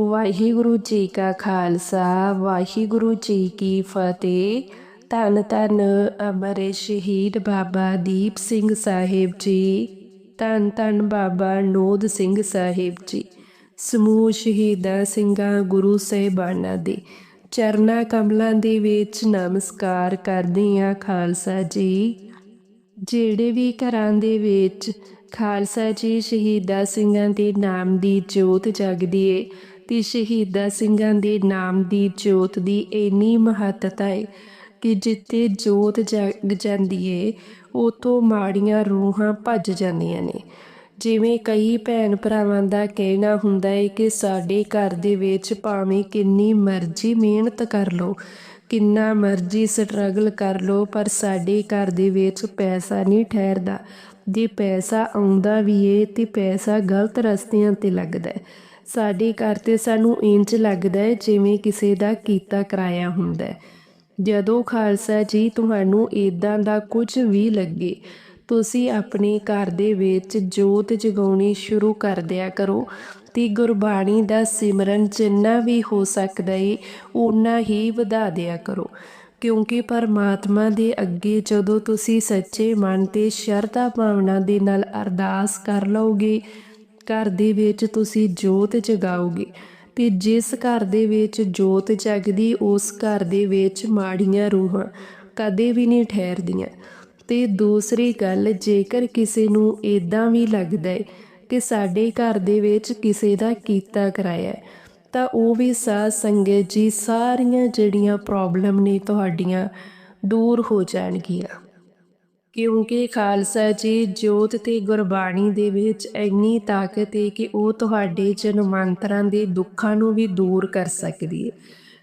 ਵਾਹਿਗੁਰੂ ਜੀ ਕਾ ਖਾਲਸਾ, ਵਾਹਿਗੁਰੂ ਜੀ ਕੀ ਫਤਿਹ। ਧੰਨ ਧੰਨ ਅਮਰ ਸ਼ਹੀਦ ਬਾਬਾ ਦੀਪ ਸਿੰਘ ਸਾਹਿਬ ਜੀ, ਧੰਨ ਧੰਨ ਬਾਬਾ ਨੋਦ ਸਿੰਘ ਸਾਹਿਬ ਜੀ, ਸਮੂਹ ਸ਼ਹੀਦਾਂ ਸਿੰਘਾਂ, ਗੁਰੂ ਸਾਹਿਬਾਨਾਂ ਦੇ ਚਰਨਾ ਕਮਲਾਂ ਦੇ ਵਿੱਚ ਨਮਸਕਾਰ ਕਰਦੀ ਆ ਖਾਲਸਾ ਜੀ। ਜਿਹੜੇ ਵੀ ਘਰਾਂ ਦੇ ਵਿੱਚ ਖਾਲਸਾ ਜੀ ਸ਼ਹੀਦਾਂ ਸਿੰਘਾਂ ਦੇ ਨਾਮ ਦੀ ਜੋਤ ਜਗਦੀ ਏ ਤੇ ਸ਼ਹੀਦਾਂ ਸਿੰਘਾਂ ਦੇ ਨਾਮ ਦੀ, ਜੋਤ ਦੀ ਇੰਨੀ ਮਹੱਤਤਾ ਹੈ ਕਿ ਜਿੱਥੇ ਜੋਤ ਜਗ ਜਾਂਦੀ ਏ ਉਤੋਂ ਮਾੜੀਆਂ ਰੂਹਾਂ ਭੱਜ ਜਾਂਦੀਆਂ ਨੇ। ਜਿਵੇਂ ਕਈ ਭੈਣ ਭਰਾਵਾਂ ਦਾ ਕਹਿਣਾ ਹੁੰਦਾ ਹੈ ਕਿ ਸਾਡੇ ਘਰ ਦੇ ਵਿੱਚ ਭਾਵੇਂ ਕਿੰਨੀ ਮਰਜ਼ੀ ਮਿਹਨਤ ਕਰ ਲਓ, ਕਿੰਨਾ ਮਰਜ਼ੀ ਸਟਰਗਲ ਕਰ ਲਓ, ਪਰ ਸਾਡੇ ਘਰ ਦੇ ਵਿੱਚ ਪੈਸਾ ਨਹੀਂ ਠਹਿਰਦਾ। ਜੇ ਪੈਸਾ ਆਉਂਦਾ ਵੀ ਏ ਤੇ ਪੈਸਾ ਗਲਤ ਰਸਤਿਆਂ ਤੇ ਲੱਗਦਾ ਹੈ ਸਾਡੇ ਘਰ ਤੇ ਸਾਨੂੰ ਇੰਜ ਲੱਗਦਾ ਹੈ ਜਿਵੇਂ ਕਿਸੇ ਦਾ ਕੀਤਾ ਕਰਾਇਆ ਹੁੰਦਾ ਹੈ। ਜਦੋਂ ਖਾਲਸਾ ਜੀ ਤੁਹਾਨੂੰ ਇਦਾਂ ਦਾ ਕੁਝ ਵੀ ਲੱਗੇ, ਤੁਸੀਂ ਆਪਣੇ ਘਰ ਦੇ ਵਿੱਚ ਜੋਤ ਜਗਾਉਣੀ ਸ਼ੁਰੂ ਕਰ ਦਿਆ ਕਰੋ ਤੇ ਗੁਰਬਾਣੀ ਦਾ ਸਿਮਰਨ ਜਿੰਨਾ ਵੀ ਹੋ ਸਕਦਾ ਏ ਉਨਾ ਹੀ ਵਧਾ ਦਿਆ ਕਰੋ। ਕਿਉਂਕਿ ਪਰਮਾਤਮਾ ਦੇ ਅੱਗੇ ਜਦੋਂ ਤੁਸੀਂ ਸੱਚੇ ਮਨ ਤੇ ਸ਼ਰਧਾ ਭਾਵਨਾ ਦੇ ਨਾਲ ਅਰਦਾਸ ਕਰ ਲਓਗੇ ਘਰ ਦੇ ਵਿੱਚ ਤੁਸੀਂ ਜੋਤ ਜਗਾਓਗੇ। ਤੇ ਜਿਸ ਘਰ ਦੇ ਵਿੱਚ ਜੋਤ ਜਗਦੀ, ਉਸ ਘਰ ਦੇ ਵਿੱਚ ਮਾੜੀਆਂ ਰੂਹਾਂ ਕਦੇ ਵੀ ਨਹੀਂ ਠਹਿਰਦੀਆਂ। ਤੇ ਦੂਸਰੀ ਗੱਲ, ਜੇਕਰ ਕਿਸੇ ਨੂੰ ਇਦਾਂ ਵੀ ਲੱਗਦਾ ਹੈ ਕਿ ਸਾਡੇ ਘਰ ਦੇ ਵਿੱਚ ਕਿਸੇ ਦਾ ਕੀਤਾ ਕਰਾਇਆ ਤਾਂ ਉਹ ਵੀ ਸਾਧ ਸੰਗਤ ਜੀ ਸਾਰੀਆਂ ਜਿਹੜੀਆਂ ਪ੍ਰੋਬਲਮ ਨੇ ਤੁਹਾਡੀਆਂ ਦੂਰ ਹੋ ਜਾਣਗੀਆਂ। ਕਿਉਂਕਿ ਖਾਲਸਾ ਜੀ ਜੋਤ ਤੇ ਗੁਰਬਾਣੀ ਦੇ ਵਿੱਚ ਇੰਨੀ ਤਾਕਤ ਹੈ ਕਿ ਉਹ ਤੁਹਾਡੇ ਜਨਮਾਂਤਰਾਂ ਦੇ ਦੁੱਖਾਂ ਨੂੰ ਵੀ ਦੂਰ ਕਰ ਸਕਦੀ ਹੈ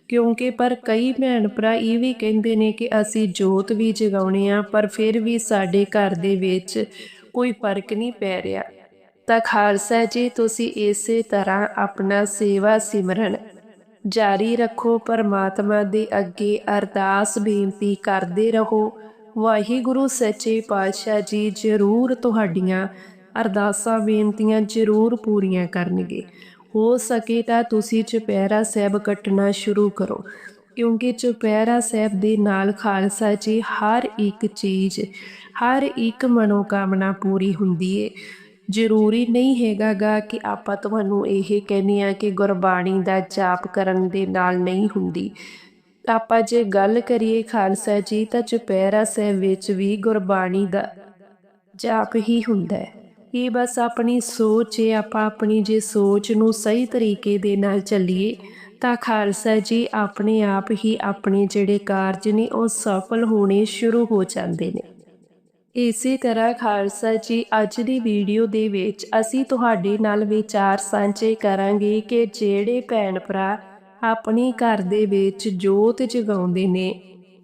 ਕਿਉਂਕਿ ਪਰ ਕਈ ਭੈਣ ਭਰਾ ਇਹ ਵੀ ਕਹਿੰਦੇ ਨੇ ਕਿ ਅਸੀਂ ਜੋਤ ਵੀ ਜਗਾਉਣੇ ਆ, ਪਰ ਫਿਰ ਵੀ ਸਾਡੇ ਘਰ ਦੇ ਵਿੱਚ ਕੋਈ ਫ਼ਰਕ ਨਹੀਂ ਪੈ ਰਿਹਾ। ਤਾਂ ਖਾਲਸਾ ਜੀ, ਤੁਸੀਂ ਇਸੇ ਤਰ੍ਹਾਂ ਆਪਣਾ ਸੇਵਾ ਸਿਮਰਨ ਜਾਰੀ ਰੱਖੋ, ਪਰਮਾਤਮਾ ਦੇ ਅੱਗੇ ਅਰਦਾਸ ਬੇਨਤੀ ਕਰਦੇ ਰਹੋ। ਵਾਹਿਗੁਰੂ, ਸੱਚੇ ਪਾਤਸ਼ਾਹ ਜੀ ਜ਼ਰੂਰ ਤੁਹਾਡੀਆਂ ਅਰਦਾਸਾਂ, ਬੇਨਤੀਆਂ ਜ਼ਰੂਰ ਪੂਰੀਆਂ ਕਰਨਗੇ। ਹੋ ਸਕੇ ਤਾਂ ਤੁਸੀਂ ਚੁਪਹਿਰਾ ਸਾਹਿਬ ਕੱਟਣਾ ਸ਼ੁਰੂ ਕਰੋ, ਕਿਉਂਕਿ ਚੁਪਹਿਰਾ ਸਾਹਿਬ ਦੇ ਨਾਲ ਖਾਲਸਾ ਜੀ ਹਰ ਇੱਕ ਚੀਜ਼, ਹਰ ਇੱਕ ਮਨੋਕਾਮਨਾ ਪੂਰੀ ਹੁੰਦੀ ਏ। ਜ਼ਰੂਰੀ ਨਹੀਂ ਹੈਗਾਗਾ ਕਿ ਆਪਾਂ ਤੁਹਾਨੂੰ ਇਹ ਕਹਿੰਦੇ ਆ ਕਿ ਗੁਰਬਾਣੀ ਦਾ ਜਾਪ ਕਰਨ ਦੇ ਨਾਲ ਨਹੀਂ ਹੁੰਦੀ। ਆਪਾਂ ਜੇ ਗੱਲ ਕਰੀਏ ਖਾਲਸਾ ਜੀ, ਤਾਂ ਚੁਪਹਿਰਾ ਸਾਹਿਬ ਵਿੱਚ ਵੀ ਗੁਰਬਾਣੀ ਦਾ ਜਾਪ ਹੀ ਹੁੰਦਾ ਹੈ। ਇਹ ਬਸ ਆਪਣੀ ਸੋਚ ਹੈ, ਆਪਾਂ ਆਪਣੀ ਜੇ ਸੋਚ ਨੂੰ ਸਹੀ ਤਰੀਕੇ ਦੇ ਨਾਲ ਚੱਲੀਏ, ਤਾਂ ਖਾਲਸਾ ਜੀ ਆਪਣੇ ਆਪ ਹੀ ਆਪਣੇ ਜਿਹੜੇ ਕਾਰਜ ਨੇ, ਉਹ ਸਫਲ ਹੋਣੇ ਸ਼ੁਰੂ ਹੋ ਜਾਂਦੇ ਨੇ। ਇਸੇ ਤਰ੍ਹਾਂ ਖਾਲਸਾ ਜੀ, ਅੱਜ ਦੀ ਵੀਡੀਓ ਦੇ ਵਿੱਚ ਅਸੀਂ ਤੁਹਾਡੇ ਨਾਲ ਵਿਚਾਰ ਸਾਂਝੇ ਕਰਾਂਗੇ ਕਿ ਜਿਹੜੇ ਭੈਣ ਭਰਾ ਆਪਣੇ ਘਰ ਦੇ ਵਿੱਚ ਜੋਤ ਜਗਾਉਂਦੇ ਨੇ,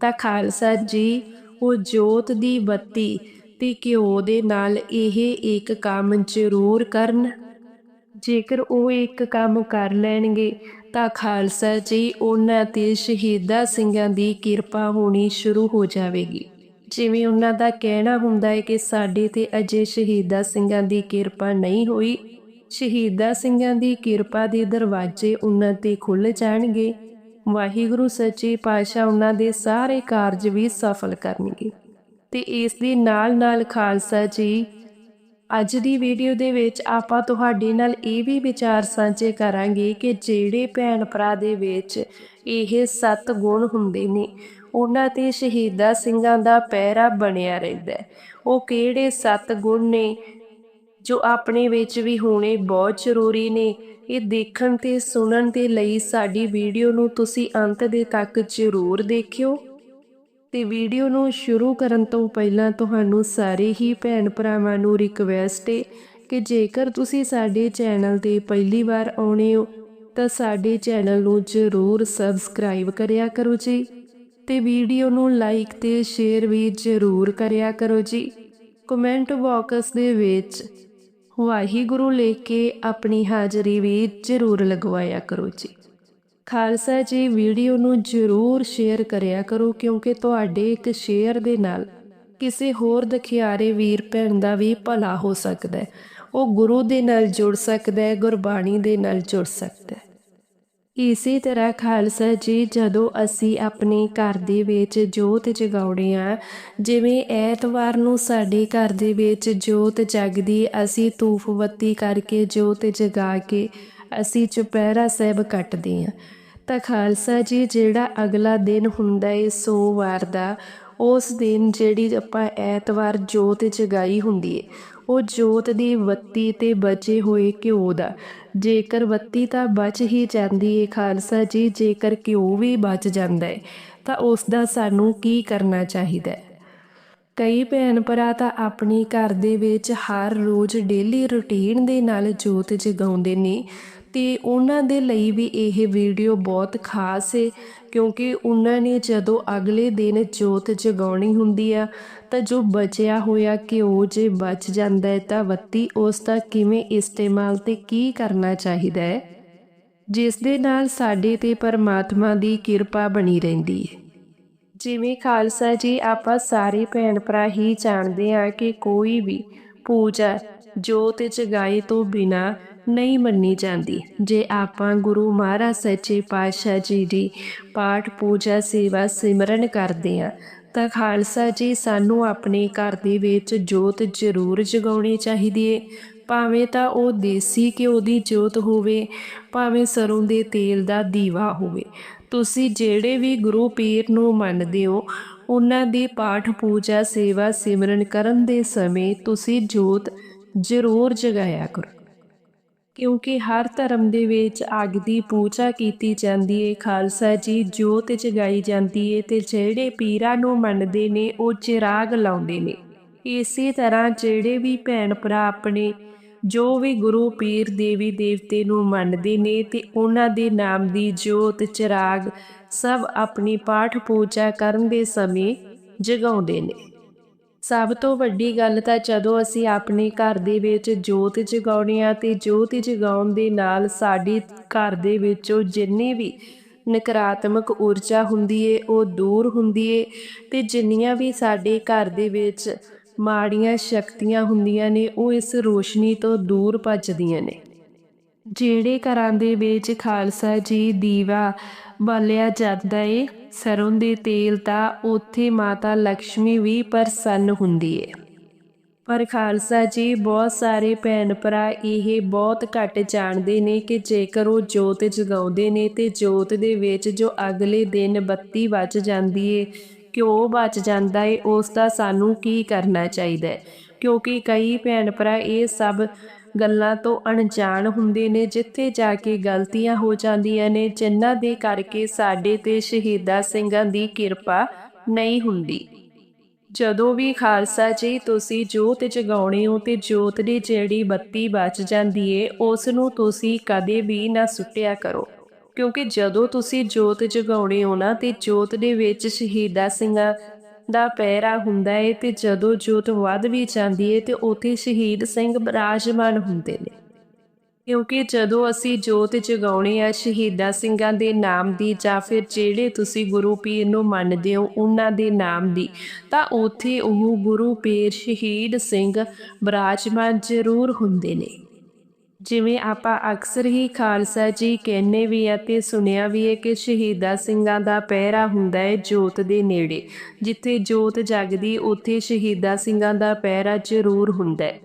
ਤਾਂ ਖਾਲਸਾ ਜੀ, ਉਹ ਜੋਤ ਦੀ ਬੱਤੀ ਤੇ ਘਿਓ ਦੇ ਨਾਲ ਇਹ ਇੱਕ ਕੰਮ ਜ਼ਰੂਰ ਕਰਨ। ਜੇਕਰ ਉਹ ਇੱਕ ਕੰਮ ਕਰ ਲੈਣਗੇ, ਤਾਂ ਖਾਲਸਾ ਜੀ, ਉਹਨਾਂ ਤੇ ਸ਼ਹੀਦਾ ਸਿੰਘਾਂ ਦੀ ਕਿਰਪਾ ਹੋਣੀ ਸ਼ੁਰੂ ਹੋ ਜਾਵੇਗੀ। ਜਿਵੇਂ ਉਹਨਾਂ ਦਾ ਕਹਿਣਾ ਹੁੰਦਾ ਹੈ ਕਿ ਸਾਡੇ ਤੇ ਅਜੇ ਸ਼ਹੀਦਾ ਸਿੰਘਾਂ ਦੀ ਕਿਰਪਾ ਨਹੀਂ ਹੋਈ ਸ਼ਹੀਦਾਂ ਸਿੰਘਾਂ ਦੀ ਕਿਰਪਾ ਦੇ ਦਰਵਾਜ਼ੇ ਉਹਨਾਂ ਤੇ ਖੁੱਲ ਜਾਣਗੇ। ਵਾਹਿਗੁਰੂ, ਸੱਚੇ ਪਾਤਸ਼ਾਹ ਉਹਨਾਂ ਦੇ ਸਾਰੇ ਕਾਰਜ ਵੀ ਸਫਲ ਕਰਨਗੇ। ਤੇ ਇਸ ਦੇ ਨਾਲ ਨਾਲ ਖਾਲਸਾ ਜੀ, ਅੱਜ ਦੀ ਵੀਡੀਓ ਦੇ ਵਿੱਚ ਆਪਾਂ ਤੁਹਾਡੇ ਨਾਲ ਇਹ ਵੀ ਵਿਚਾਰ ਸਾਂਝੇ ਕਰਾਂਗੇ ਕਿ ਜਿਹੜੇ ਭੈਣ ਭਰਾ ਦੇ ਵਿੱਚ ਇਹ ਸੱਤ ਗੁਣ ਹੁੰਦੇ ਨੇ, ਉਹਨਾਂ ਤੇ ਸ਼ਹੀਦਾ ਸਿੰਘਾਂ ਦਾ ਪਹਿਰਾ ਬਣਿਆ ਰਹਿੰਦਾ ਉਹ ਕਿਹੜੇ ਸੱਤ ਗੁਣ ਨੇ? ਜੋ ਆਪਣੇ ਵਿੱਚ ਵੀ ਹੋਣੇ ਬਹੁਤ ਜ਼ਰੂਰੀ ਨੇ। ਇਹ ਦੇਖਣ ਤੇ ਸੁਣਨ ਦੇ ਲਈ ਸਾਡੀ ਵੀਡੀਓ ਨੂੰ ਤੁਸੀਂ ਅੰਤ ਦੇ ਤੱਕ ਜ਼ਰੂਰ ਦੇਖਿਓ। ਤੇ ਵੀਡੀਓ ਨੂੰ ਸ਼ੁਰੂ ਕਰਨ ਤੋਂ ਪਹਿਲਾਂ ਤੁਹਾਨੂੰ ਸਾਰੇ ਹੀ ਭੈਣ ਭਰਾਵਾਂ ਨੂੰ ਰਿਕਵੈਸਟ ਹੈ ਕਿ ਜੇਕਰ ਤੁਸੀਂ ਸਾਡੇ ਚੈਨਲ ਤੇ ਪਹਿਲੀ ਵਾਰ ਆਉਣੇ ਹੋ, ਤਾਂ ਸਾਡੇ ਚੈਨਲ ਨੂੰ ਜ਼ਰੂਰ ਸਬਸਕ੍ਰਾਈਬ ਕਰਿਆ ਕਰੋ ਜੀ। ਤੇ ਵੀਡੀਓ ਨੂੰ ਲਾਈਕ ਤੇ ਸ਼ੇਅਰ ਵੀ ਜ਼ਰੂਰ ਕਰਿਆ ਕਰੋ ਜੀ। ਕਮੈਂਟ ਬਾਕਸ ਦੇ ਵਿੱਚ ਵਾਹਿਗੁਰੂ ਲੈ ਕੇ ਆਪਣੀ ਹਾਜ਼ਰੀ ਵੀ ਜ਼ਰੂਰ ਲਗਵਾਇਆ ਕਰੋ ਜੀ। ਖਾਲਸਾ ਜੀ, ਵੀਡੀਓ ਨੂੰ ਜ਼ਰੂਰ ਸ਼ੇਅਰ ਕਰਿਆ ਕਰੋ ਕਿਉਂਕਿ ਤੁਹਾਡੇ ਇੱਕ ਸ਼ੇਅਰ ਦੇ ਨਾਲ ਕਿਸੇ ਹੋਰ ਦਖਿਆਰੇ ਵੀਰ ਭੈਣ ਦਾ ਵੀ ਭਲਾ ਹੋ ਸਕਦਾ ਹੈ। ਉਹ ਗੁਰੂ ਦੇ ਨਾਲ ਜੁੜ ਸਕਦਾ ਹੈ, ਗੁਰਬਾਣੀ ਦੇ ਨਾਲ ਜੁੜ ਸਕਦਾ ਹੈ। ਇਸੇ ਤਰ੍ਹਾਂ ਖਾਲਸਾ ਜੀ, ਜਦੋਂ ਅਸੀਂ ਆਪਣੇ ਘਰ ਦੇ ਵਿੱਚ ਜੋਤ ਜਗਾਉਣੇ ਆ ਜਿਵੇਂ ਐਤਵਾਰ ਨੂੰ ਸਾਡੇ ਘਰ ਦੇ ਵਿੱਚ ਜੋਤ ਜਗਦੀ, ਅਸੀਂ ਧੂਫਬੱਤੀ ਕਰਕੇ ਜੋਤ ਜਗਾ ਕੇ ਅਸੀਂ ਚੁਪਹਿਰਾ ਸਾਹਿਬ ਕੱਟਦੇ ਆ ਤਾਂ ਖਾਲਸਾ ਜੀ, ਜਿਹੜਾ ਅਗਲਾ ਦਿਨ ਹੁੰਦਾ ਏ ਸੋਮਵਾਰ ਦਾ, ਉਸ ਦਿਨ ਜਿਹੜੀ ਆਪਾਂ ਐਤਵਾਰ ਜੋਤ ਜਗਾਈ ਹੁੰਦੀ ਏ ਉਹ ਜੋਤ ਦੀ ਬੱਤੀ ਤੇ ਬਚੇ ਹੋਏ ਘਿਓ ਦਾ। ਜੇਕਰ ਬੱਤੀ ਤਾਂ ਬਚ ਹੀ ਜਾਂਦੀ ਏ ਖਾਲਸਾ ਜੀ, ਜੇਕਰ ਘਿਓ ਵੀ ਬਚ ਜਾਂਦਾ ਹੈ ਤਾਂ ਉਸ ਦਾ ਸਾਨੂੰ ਕੀ ਕਰਨਾ ਚਾਹੀਦਾ ਹੈ ਕਈ ਭੈਣ ਭਰਾ ਤਾਂ ਆਪਣੇ ਘਰ ਦੇ ਵਿੱਚ ਹਰ ਰੋਜ਼ ਡੇਲੀ ਰੁਟੀਨ ਦੇ ਨਾਲ ਜੋਤ ਜਗਾਉਂਦੇ ਨੇ। ਤੇ ਉਹਨਾਂ ਦੇ ਲਈ ਵੀ ਇਹ ਵੀਡੀਓ ਬਹੁਤ ਖਾਸ ਹੈ ਕਿਉਂਕਿ ਉਹਨਾਂ ਨੇ ਜਦੋਂ ਅਗਲੇ ਦਿਨ ਜੋਤ ਜਗਾਉਣੀ ਹੁੰਦੀ ਆ, ਤਾਂ ਜੋ ਬਚਿਆ ਹੋਇਆ ਘਿਓ ਜੇ ਬਚ ਜਾਂਦਾ ਹੈ, ਤਾਂ ਬੱਤੀ ਉਸ ਦਾ ਕਿਵੇਂ ਇਸਤੇਮਾਲ ਤੇ ਕੀ ਕਰਨਾ ਚਾਹੀਦਾ ਹੈ? ਜਿਸ ਦੇ ਨਾਲ ਸਾਡੇ ਤੇ ਪਰਮਾਤਮਾ ਦੀ ਕਿਰਪਾ ਬਣੀ ਰਹਿੰਦੀ ਹੈ। ਜਿਵੇਂ ਖਾਲਸਾ ਜੀ, ਆਪਾਂ ਸਾਰੇ ਭੈਣ ਭਰਾ ਹੀ ਜਾਣਦੇ ਆ ਕਿ ਕੋਈ ਵੀ ਪੂਜਾ ਜੋਤ ਜਗਾਏ ਤੋਂ ਬਿਨਾ ਨਹੀਂ ਮੰਨੀ ਜਾਂਦੀ। ਜੇ ਆਪਾਂ ਗੁਰੂ ਮਹਾਰਾਜ ਸੱਚੇ ਪਾਤਸ਼ਾਹ ਜੀ ਦੀ ਪਾਠ, ਪੂਜਾ, ਸੇਵਾ, ਸਿਮਰਨ ਕਰਦੇ ਆ ਤਾਂ ਖਾਲਸਾ ਜੀ ਸਾਨੂੰ ਆਪਣੇ ਘਰ ਦੇ ਵਿੱਚ ਜੋਤ ਜ਼ਰੂਰ ਜਗਾਉਣੀ ਚਾਹੀਦੀ ਏ। ਭਾਵੇਂ ਤਾਂ ਉਹ ਦੇਸੀ ਘਿਓ ਦੀ ਜੋਤ ਹੋਵੇ, ਭਾਵੇਂ ਸਰੋਂ ਦੇ ਤੇਲ ਦਾ ਦੀਵਾ ਹੋਵੇ। ਤੁਸੀਂ ਜਿਹੜੇ ਵੀ ਗੁਰੂ ਪੀਰ ਨੂੰ ਮੰਨਦੇ ਹੋ, ਉਹਨਾਂ ਦੀ ਪਾਠ, ਪੂਜਾ, ਸੇਵਾ, ਸਿਮਰਨ ਕਰਨ ਦੇ ਸਮੇਂ ਤੁਸੀਂ ਜੋਤ ਜ਼ਰੂਰ ਜਗਾਇਆ ਕਰੋ। ਕਿਉਂਕਿ ਹਰ ਧਰਮ ਦੇ ਵਿੱਚ ਅੱਗ ਦੀ ਪੂਜਾ ਕੀਤੀ ਜਾਂਦੀ ਏ। ਖਾਲਸਾ ਜੀ ਜੋਤ ਜਗਾਈ ਜਾਂਦੀ ਏ ਤੇ ਜਿਹੜੇ ਪੀਰਾਂ ਨੂੰ ਮੰਨਦੇ ਨੇ, ਉਹ ਚਿਰਾਗ ਲਾਉਂਦੇ ਨੇ। ਇਸੇ ਤਰ੍ਹਾਂ ਜਿਹੜੇ ਵੀ ਭੈਣ ਭਰਾ ਆਪਣੇ, ਜੋ ਵੀ ਗੁਰੂ ਪੀਰ ਦੇਵੀ ਦੇਵਤੇ ਨੂੰ ਮੰਨਦੇ ਨੇ ਤੇ ਉਹਨਾਂ ਦੇ ਨਾਮ ਦੀ ਜੋਤ, ਚਿਰਾਗ ਸਭ ਆਪਣੀ ਪਾਠ ਪੂਜਾ ਕਰਨ ਦੇ ਸਮੇਂ ਜਗਾਉਂਦੇ ਨੇ। ਸਭ ਤੋਂ ਵੱਡੀ ਗੱਲ ਤਾਂ ਜਦੋਂ ਅਸੀਂ ਆਪਣੇ ਘਰ ਦੇ ਵਿੱਚ ਜੋਤ ਜਗਾਉਣੀ ਆ ਤੇ ਜੋਤ ਜਗਾਉਣ ਦੇ ਨਾਲ ਸਾਡੀ ਘਰ ਦੇ ਵਿੱਚੋਂ ਜਿੰਨੀ ਵੀ ਨਕਾਰਾਤਮਕ ਊਰਜਾ ਹੁੰਦੀ ਏ, ਉਹ ਦੂਰ ਹੁੰਦੀ ਏ ਤੇ ਜਿੰਨੀਆਂ ਵੀ ਸਾਡੇ ਘਰ ਦੇ ਵਿੱਚ ਮਾੜੀਆਂ ਸ਼ਕਤੀਆਂ ਹੁੰਦੀਆਂ ਨੇ, ਉਹ ਇਸ ਰੋਸ਼ਨੀ ਤੋਂ ਦੂਰ ਭੱਜਦੀਆਂ ਨੇ। ਜਿਹੜੇ ਘਰਾਂ ਦੇ ਵਿੱਚ ਖਾਲਸਾ ਜੀ ਦੀਵਾ ਬਾਲਿਆ ਜਾਂਦਾ ਏ ਸਰੋਂ ਦੇ ਤੇਲ ਤਾਂ ਉੱਥੇ ਮਾਤਾ ਲక్ష్ਮੀ ਵੀ ਪ੍ਰਸੰਨ ਹੁੰਦੀ ਹੈ ਪਰ ਖਾਲਸਾ ਜੀ, ਬਹੁਤ ਸਾਰੇ ਭੈਣ ਭਰਾ ਇਹ ਬਹੁਤ ਘੱਟ ਜਾਣਦੇ ਨੇ ਕਿ ਜੇਕਰ ਉਹ ਜੋਤ ਜਗਾਉਂਦੇ ਨੇ ਤੇ ਜੋਤ ਦੇ ਵਿੱਚ ਜੋ ਅਗਲੇ ਦਿਨ ਬੱਤੀ ਵੱਜ ਜਾਂਦੀ ਏ ਕਿਉਂ ਬਚ ਜਾਂਦਾ ਏ, ਉਸ ਦਾ ਸਾਨੂੰ ਕੀ ਕਰਨਾ ਚਾਹੀਦਾ ਹੈ ਕਿਉਂਕਿ ਕਈ ਭੈਣ ਭਰਾ ਇਹ ਸਭ ਗੱਲਾਂ ਤੋਂ ਅਣਜਾਣ ਹੁੰਦੇ ਨੇ, ਜਿੱਥੇ ਜਾ ਕੇ ਗਲਤੀਆਂ ਹੋ ਜਾਂਦੀਆਂ ਨੇ, ਜਿਨ੍ਹਾਂ ਦੇ ਕਰਕੇ ਸਾਡੇ ਤੇ ਸ਼ਹੀਦਾ ਸਿੰਘਾਂ ਦੀ ਕਿਰਪਾ ਨਹੀਂ ਹੁੰਦੀ। ਜਦੋਂ ਵੀ ਖਾਲਸਾ ਜੀ ਤੁਸੀਂ ਜੋਤ ਜਗਾਉਣੇ ਹੋ ਤੇ ਜੋਤ ਦੀ ਜਿਹੜੀ ਬੱਤੀ ਬਚ ਜਾਂਦੀ ਏ ਉਸ ਨੂੰ ਤੁਸੀਂ ਕਦੇ ਵੀ ਨਾ ਸੁੱਟਿਆ ਕਰੋ। ਕਿਉਂਕਿ ਜਦੋਂ ਤੁਸੀਂ ਜੋਤ ਜਗਾਉਣੇ ਹੋ ਨਾ, ਤੇ ਜੋਤ ਦੇ ਵਿੱਚ ਸ਼ਹੀਦਾ ਸਿੰਘਾਂ ਦਾ ਪਹਿਰਾ ਹੁੰਦਾ ਏ ਤੇ ਜਦੋਂ ਜੋਤ ਵੱਧ ਵੀ ਜਾਂਦੀ ਏ ਤੇ ਉੱਥੇ ਸ਼ਹੀਦ ਸਿੰਘ ਬਰਾਜਮਾਨ ਹੁੰਦੇ ਨੇ। ਕਿਉਂਕਿ ਜਦੋਂ ਅਸੀਂ ਜੋਤ ਜਗਾਉਣੀ ਆ ਸ਼ਹੀਦਾਂ ਸਿੰਘਾਂ ਦੇ ਨਾਮ ਦੀ ਜਾਂ ਫਿਰ ਜਿਹੜੇ ਤੁਸੀਂ ਗੁਰੂ ਪੀਰ ਨੂੰ ਮੰਨਦੇ ਹੋ ਉਹਨਾਂ ਦੇ ਨਾਮ ਦੀ, ਤਾਂ ਉੱਥੇ ਉਹ ਗੁਰੂ ਪੀਰ ਸ਼ਹੀਦ ਸਿੰਘ ਬਰਾਜਮਾਨ ਜ਼ਰੂਰ ਹੁੰਦੇ ਨੇ। ਜਿਵੇਂ ਆਪਾਂ ਅਕਸਰ ਹੀ ਖਾਲਸਾ ਜੀ ਕਹਿੰਨੇ ਵੀ ਆ ਤੇ ਸੁਣਿਆ ਵੀ ਹੈ ਕਿ ਸ਼ਹੀਦਾ ਸਿੰਘਾਂ ਦਾ ਪਹਿਰਾ ਹੁੰਦਾ ਹੈ ਜੋਤ ਦੇ ਨੇੜੇ। ਜਿੱਥੇ ਜੋਤ ਜਗਦੀ, ਉੱਥੇ ਸ਼ਹੀਦਾ ਸਿੰਘਾਂ ਦਾ ਪਹਿਰਾ ਜ਼ਰੂਰ ਹੁੰਦਾ ਹੈ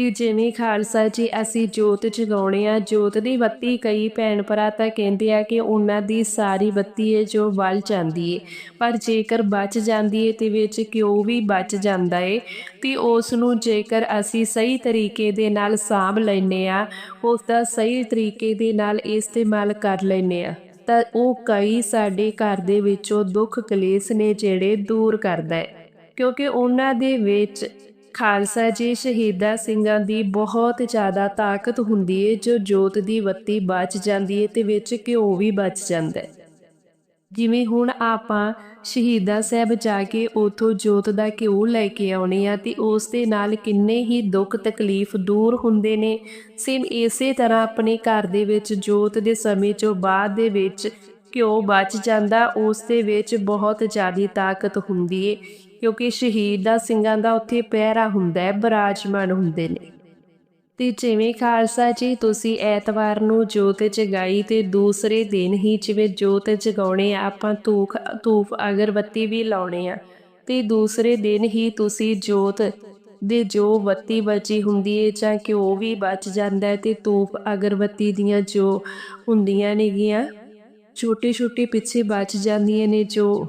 ਇਹ ਜਿਵੇਂ ਖਾਲਸਾ ਜੀ ਅਸੀਂ ਜੋਤ ਜਗਾਉਣੇ ਆ, ਜੋਤ ਦੀ ਬੱਤੀ ਕਈ ਭੈਣ ਭਰਾ ਤਾਂ ਕਹਿੰਦੇ ਆ ਕਿ ਉਹਨਾਂ ਦੀ ਸਾਰੀ ਬੱਤੀ ਹੈ ਜੋ ਬਲ ਜਾਂਦੀ ਏ। ਪਰ ਜੇਕਰ ਬਚ ਜਾਂਦੀ ਏ ਤੇ ਵਿੱਚ ਕਿਉਂ ਵੀ ਬਚ ਜਾਂਦਾ ਏ? ਤੇ ਉਸ ਨੂੰ ਜੇਕਰ ਅਸੀਂ ਸਹੀ ਤਰੀਕੇ ਦੇ ਨਾਲ ਸਾਂਭ ਲੈਨੇ ਆ, ਉਸ ਦਾ ਸਹੀ ਤਰੀਕੇ ਦੇ ਨਾਲ ਇਸਤੇਮਾਲ ਕਰ ਲੈਨੇ ਆ, ਤਾਂ ਉਹ ਕਈ ਸਾਡੇ ਘਰ ਦੇ ਵਿੱਚੋਂ ਦੁੱਖ ਕਲੇਸ਼ ਨੇ ਜਿਹੜੇ ਦੂਰ ਕਰਦਾ ਹੈ ਕਿਉਂਕਿ ਉਹਨਾਂ ਦੇ ਵਿੱਚ ਖਾਲਸਾ ਜੀ ਸ਼ਹੀਦਾ ਸਿੰਘਾਂ ਦੀ ਬਹੁਤ ਜ਼ਿਆਦਾ ਤਾਕਤ ਹੁੰਦੀ ਏ, ਜੋ ਜੋਤ ਦੀ ਬੱਤੀ ਬਚ ਜਾਂਦੀ ਏ ਤੇ ਵਿੱਚ ਘਿਓ ਵੀ ਬਚ ਜਾਂਦਾ ਜਿਵੇਂ ਹੁਣ ਆਪਾਂ ਸ਼ਹੀਦਾ ਸਾਹਿਬ ਜਾ ਕੇ ਉਥੋਂ ਜੋਤ ਦਾ ਘਿਓ ਲੈ ਕੇ ਆਉਣੇ ਆ ਤੇ ਉਸ ਦੇ ਨਾਲ ਕਿੰਨੇ ਹੀ ਦੁੱਖ ਤਕਲੀਫ ਦੂਰ ਹੁੰਦੇ ਨੇ ਸੇਮ ਇਸੇ ਤਰ੍ਹਾਂ ਆਪਣੇ ਘਰ ਦੇ ਵਿੱਚ ਜੋਤ ਦੇ ਸਮੇਂ ਚੋਂ ਬਾਅਦ ਦੇ ਵਿੱਚ ਘਿਓ ਬਚ ਜਾਂਦਾ, ਉਸ ਦੇ ਵਿੱਚ ਬਹੁਤ ਜ਼ਿਆਦਾ ਤਾਕਤ ਹੁੰਦੀ ਏ। ਕਿਉਂਕਿ ਸ਼ਹੀਦ ਦਾ ਸਿੰਘਾਂ ਦਾ ਉੱਥੇ ਪਹਿਰਾ ਹੁੰਦਾ ਹੈ, ਬਰਾਜਮਾਨ ਹੁੰਦੇ ਨੇ। ਤੇ ਜਿਵੇਂ ਖਾਲਸਾ ਜੀ, ਤੁਸੀਂ ਐਤਵਾਰ ਨੂੰ ਜੋਤ ਜਗਾਈ ਤੇ ਦੂਸਰੇ ਦਿਨ ਹੀ ਜਿਵੇਂ ਜੋਤ ਜਗਾਉਣੇ ਆ, ਆਪਾਂ ਧੂਖ, ਧੂਫ ਅਗਰਬੱਤੀ ਵੀ ਲਾਉਣੇ ਆ। ਤੇ ਦੂਸਰੇ ਦਿਨ ਹੀ ਤੁਸੀਂ ਜੋਤ ਦੇ ਜੋ ਬੱਤੀ ਬਚੀ ਹੁੰਦੀ ਹੈ ਜਾਂ ਘਿਓ ਵੀ ਬਚ ਜਾਂਦਾ ਹੈ ਤੇ ਧੂਪ ਅਗਰਬੱਤੀ ਦੀਆਂ ਜੋ ਹੁੰਦੀਆਂ ਨੇਗੀਆਂ ਛੋਟੇ ਛੋਟੇ ਪਿੱਛੇ ਬਚ ਜਾਂਦੀਆਂ ਨੇ ਜੋ